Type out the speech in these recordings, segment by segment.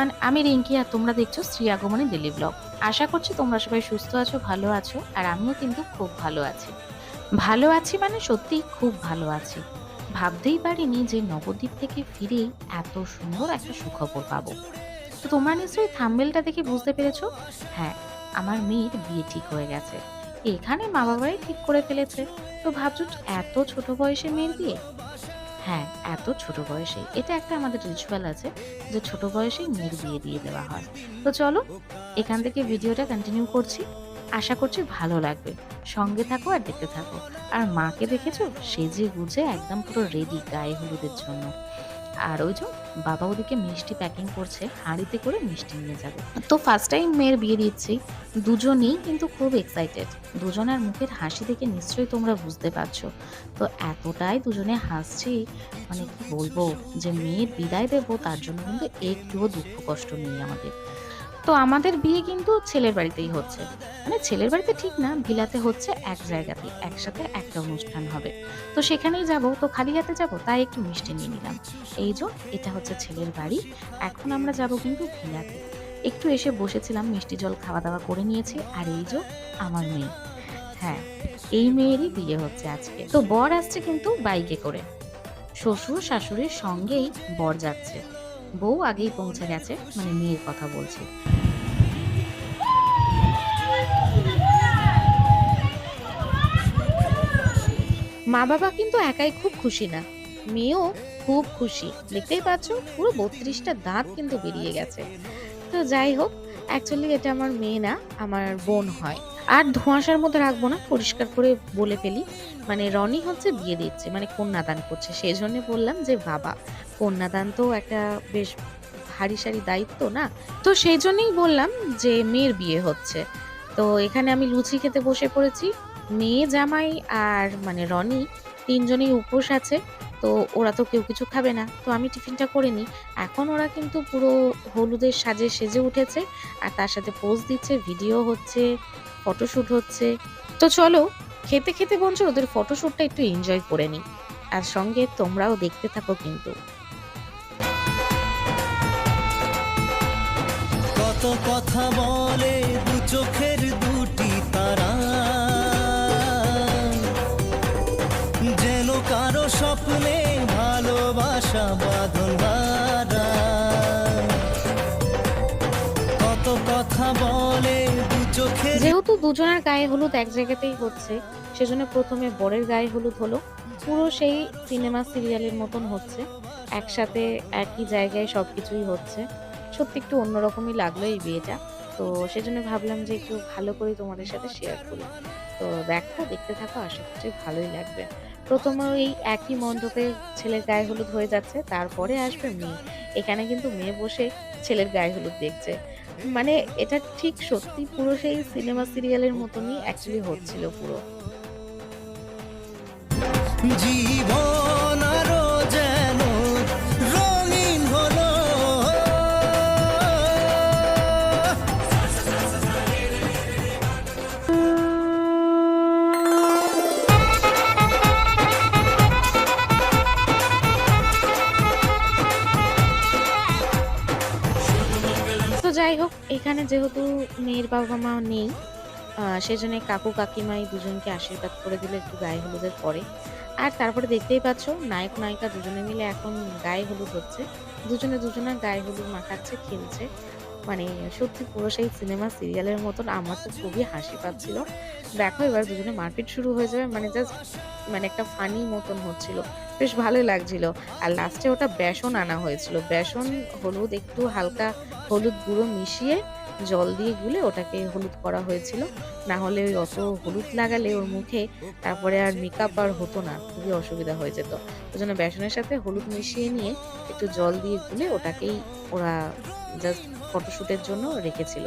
Everyone আমি রিঙ্কি আর তোমরা দেখছ শ্রী আগমনী ডেলি ব্লগ আশা করছি তোমরা সবাই সুস্থ আছো, ভালো আছো, আর আমিও কিন্তু খুব ভালো আছি। ভালো আছি মানে সত্যি খুব ভালো আছি। ভাবতেই পারিনি যে নবদ্বীপ থেকে ফিরেই এত সুন্দর একটা সুখবর পাবো। তো তোমরা নিশ্চয়ই থাম্বেলটা দেখে বুঝতে পেরেছ? হ্যাঁ আমার মেয়ের বিয়ে ঠিক হয়ে গেছে। এখানে মা বাবাই ঠিক করে ফেলেছে। তো ভাবছ এত ছোট বয়সে মেয়ের বিয়ে? হ্যাঁ এত ছোট বয়সে এটা একটা আমাদের রিচুয়াল আছে যে ছোট বয়সেই মেয়ের বিয়ে দিয়ে দেওয়া হয়। তো চলো, এখান থেকে ভিডিওটা কন্টিনিউ করছি। আশা করছি ভালো লাগবে। সঙ্গে থাকো আর দেখতে থাকো। আর মাকে দেখেছ? সে সেজে গুজে একদম পুরো রেডি গায়ে হলুদের জন্য। আর ওই যে বাবা ওদিকে মিষ্টি প্যাকিং করছে, হাঁড়িতে করে মিষ্টি নিয়ে যাবে। তো ফার্স্ট টাইম মেয়ের বিয়ে দিচ্ছি। দুজনেই কিন্তু খুব এক্সাইটেড দুজনের মুখের হাসি দেখে নিশ্চয়ই তোমরা বুঝতে পারছ। তো এতটাই দুজনে হাসছি মানে কি বলব যে মেয়ের বিদায় দেবো, তার জন্য কিন্তু একটুও দুঃখ কষ্ট নেই আমাদের। তো আমাদের বিয়ে কিন্তু ছেলের বাড়িতেই হচ্ছে। মানে ছেলের বাড়িতে ঠিক না, ভিলাতে হচ্ছে এক জায়গাতে একসাথে একটা অনুষ্ঠান হবে। তো সেখানেই যাব, তো খালি হাতে যাব, তাই একটু মিষ্টি নিয়ে নিলাম। এই যে, এটা হচ্ছে ছেলের বাড়ি। এখন আমরা যাব কিন্তু ভিলাতে। একটু এসে বসেছিলাম, মিষ্টি জল খাওয়া দাওয়া করে নিয়েছি, আর এই যে, আমার মেয়ে। হ্যাঁ এই মেয়েরই বিয়ে হচ্ছে আজকে। তো বর আসছে কিন্তু বাইকে করে। শ্বশুর শাশুড়ির সঙ্গেই বর যাচ্ছে। বউ আগেই পৌঁছে গেছে মানে মেয়ের কথা বলছি। মা বাবা কিন্তু একাই খুব খুশি না। মেয়েও খুব খুশি। দেখতেই পাচ্ছ, পুরো বত্রিশটা দাঁত কিন্তু বেরিয়ে গেছে। তো যাই হোক অ্যাকচুয়ালি এটা আমার মেয়ে না, আমার বোন হয়। ধোঁয়াশার মধ্যে রাখব না, পরিষ্কার করে বলে ফেলি। মানে রনি হচ্ছে বিয়ে দিচ্ছে মানে কন্যাদান করছে। সেই জন্য বললাম যে, বাবা, কন্যাদান তো একটা বেশ ভারী সারি দায়িত্ব না? তো সেই জন্যই বললাম যে, মেয়ের বিয়ে হচ্ছে। তো এখানে আমি লুচি খেতে বসে পড়েছি। মেয়ে জামাই আর মানে রনি তিনজনেই উপোস আছে, তো ওরা তো কেউ কিছু খাবে না। তো আমি টিফিনটা করে নিই। এখন ওরা কিন্তু পুরো হলুদের সাজে সেজে উঠেছে, আর তার সাথে পোজ দিচ্ছে, ভিডিও হচ্ছে ফটোশ্যুট হচ্ছে। তো চলো, খেতে খেতে বঞ্চ ওদের ফটোশ্যুটটা একটু এনজয় করে নিই। আর সঙ্গে তোমরাও দেখতে থাকো কিন্তু। কত কথা বলে দু চোখের দুটি তারা। দুজনের গায়ে হলুদ এক জায়গাতেই হচ্ছে, সেজন্য প্রথমে বরের গায়ে হলুদ হলো। পুরো সেই সিনেমা সিরিয়ালের মতন হচ্ছে, একসাথে একই জায়গায় সব কিছুই হচ্ছে। সত্যি একটু অন্যরকমই লাগল এই বিয়েটা, তো সেজন্য ভাবলাম যে একটু ভালো করে তোমাদের সাথে শেয়ার করি। তো দেখো, দেখতে থাকো, আশা করছি ভালোই লাগবে। প্রথমে এই একই মণ্ডপে ছেলের গায়ে হলুদ হয়ে যাচ্ছে, তারপরে আসবে মেয়ে। এখানে কিন্তু মেয়ে বসে ছেলের গায়ে হলুদ দেখছে। মানে এটা ঠিক সত্যি পুরো সেই সিনেমা সিরিয়ালের মতনই অ্যাকচুয়ালি হচ্ছিল পুরো। জীবন এখানে যেহেতু মেয়ের বাবা মা নেই সেজন্য কাকু কাকিমাই দুজনকে আশীর্বাদ করে দিলে একটু গায়ে হলুদের পরে। আর তারপরে দেখতেই পাচ্ছ, নায়ক, নায়িকা দুজনে মিলে এখন গায়ে হলুদ হচ্ছে। দুজনে দুজনে গায়ে হলুদ মাখাচ্ছে, খেলছে। মানে সত্যি পুরো সেই সিনেমা, সিরিয়ালের মতন আমার তো খুবই হাসি পাচ্ছিল। দেখো, এবার দুজনে মারপিট শুরু হয়ে যাবে মানে জাস্ট মানে একটা ফানি মতন হচ্ছিল। বেশ ভালোই লাগছিল। আর লাস্টে ওটা বেসন আনা হয়েছিল। বেসন, হলুদ, একটু হালকা হলুদ গুঁড়ো মিশিয়ে জল দিয়ে গুলে ওটাকে হলুদ করা হয়েছিল। না হলে ওই অত হলুদ লাগালে ওর মুখে তারপরে আর মেকআপ আর হতো না, খুবই অসুবিধা হয়ে যেত। ওই জন্য বেসনের সাথে হলুদ মিশিয়ে নিয়ে একটু জল দিয়ে গুলে ওটাকেই ওরা জাস্ট ফটোশ্যুটের জন্য রেখেছিল।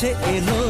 কাছে এলো।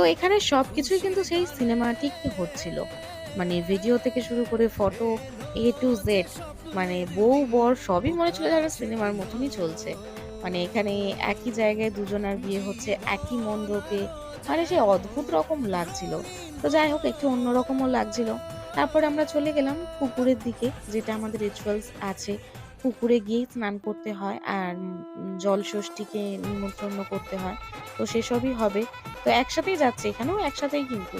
তো এখানে সব কিছুই কিন্তু সেই সিনেমাটিক হচ্ছিল। মানে ভিডিও থেকে শুরু করে ফটো এ টু জেড মানে বউ, বর সবই মনে ছিল যেন সিনেমার মতনই চলছে। মানে এখানে একই জায়গায় দুজনার বিয়ে হচ্ছে, একই মণ্ডপে মানে সে অদ্ভুত রকম লাগছিল। তো যাই হোক, একটু অন্যরকমও লাগছিল। তারপরে আমরা চলে গেলাম পুকুরের দিকে, যেটা আমাদের রিচুয়ালস আছে। পুকুরে গিয়ে স্নান করতে হয় আর জল ষষ্ঠীকে নিমন্ত্রণ করতে হয়। তো সেসবই হবে। তো একসাথেই যাচ্ছে এখানেও, একসাথেই কিন্তু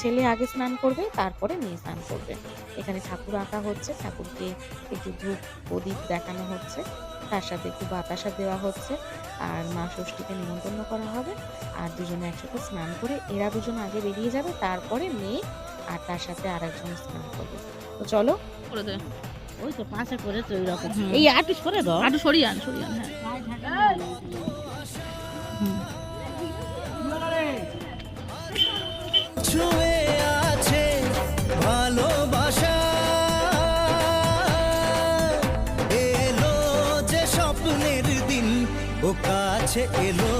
ছেলে আগে স্নান করবে, তারপরে মেয়ে স্নান করবে। এখানে ঠাকুর আঁকা হচ্ছে, ঠাকুরকে একটু ধূপ প্রদীপ দেখানো হচ্ছে, তার সাথে একটু বাতাসা দেওয়া হচ্ছে আর মা ষষ্ঠীকে নিমন্ত্রণ করা হবে। আর দুজনে একসাথে স্নান করে এরা দুজন আগে বেরিয়ে যাবে, তারপরে মেয়ে আর তার সাথে আর একজন স্নান করবে। তো চলো ওই তো পাশে করেছে ওই রকম। এই আর্টিস্ট করে দাও। আটু সরিয়ে আন সরিয়ে আন হ্যাঁ। ছুঁয়ে আছে ভালোবাসা। এলো যে স্বপ্নের দিন ও কাছে এলো।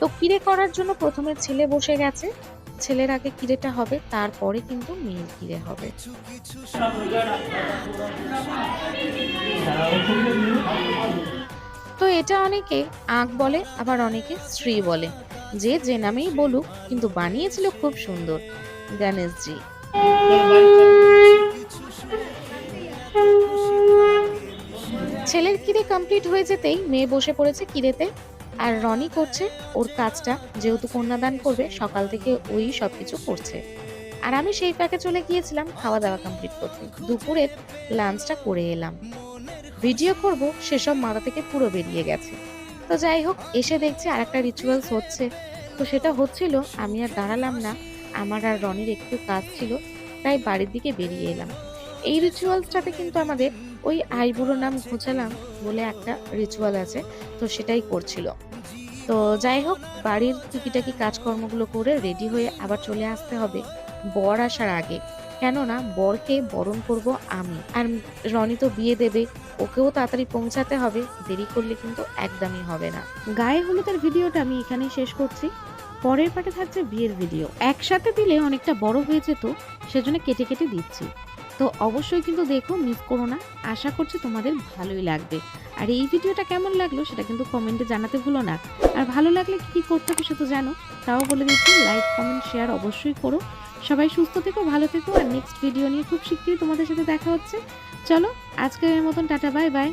তো কিরে করার জন্য প্রথমে ছেলে বসে গেছে। ছেলের আগে কিরেটা হবে তারপরে কিন্তু মেয়ের কিরে হবে। তো এটা অনেকে আঁক বলে আবার অনেকে শ্রী বলে। যে যে নামেই বলুক কিন্তু বানিয়েছিল খুব সুন্দর। গণেশজি। ছেলের কিরে কমপ্লিট হয়ে যেতেই মেয়ে বসে পড়েছে কিরেতে। আর রনি করছে ওর কাজটা, যেহেতু কন্যাদান করবে, সকাল থেকে ওই সবকিছু করছে। আর আমি সেই ফাঁকে চলে গিয়েছিলাম খাওয়া দাওয়া কমপ্লিট করতে। দুপুরের লাঞ্চটা করে এলাম। ভিডিও করব, সেসব মাথা থেকে পুরো বেরিয়ে গেছে। তো যাই হোক, এসে দেখছি আর একটা রিচুয়ালস হচ্ছে। তো সেটা হচ্ছিল, আমি আর দাঁড়ালাম না, আমার আর রনির একটু কাজ ছিল, তাই বাড়ির দিকে বেরিয়ে এলাম। এই রিচুয়ালসটাতে কিন্তু আমাদের ওই আইবুড়ো নাম ঘোচালাম বলে একটা রিচুয়াল আছে, তো সেটাই করছিল। তো যাই হোক, বাড়ির টুকিটাকি কাজকর্মগুলো করে রেডি হয়ে আবার চলে আসতে হবে বর আসার আগে। কেননা বরকে বরণ করব আমি। আর রনি তো বিয়ে দেবে, ওকেও তাড়াতাড়ি পৌঁছাতে হবে, দেরি করলে কিন্তু একদমই হবে না। গায়ে হলুদের ভিডিওটা আমি এখানেই শেষ করছি। পরের পাটে থাকছে বিয়ের ভিডিও। একসাথে দিলে অনেকটা বড় হয়ে যেত, সেজন্য কেটে কেটে দিচ্ছি। তো অবশ্যই কিন্তু দেখো মিস করো না। আশা করছি তোমাদের ভালোই লাগবে। আর এই ভিডিওটা কেমন লাগল সেটা কিন্তু কমেন্টে জানাতে ভুলো না। আর ভালো লাগলে কি করতে হবে সেটা জানো। তাও বলে দিচ্ছি লাইক কমেন্ট শেয়ার অবশ্যই করো। সবাই সুস্থ থেকো, ভালো থেকো। আর নেক্সট ভিডিও নিয়ে খুব শীঘ্রই তোমাদের সাথে দেখা হচ্ছে। চলো, আজকের মতন টাটা বাই বাই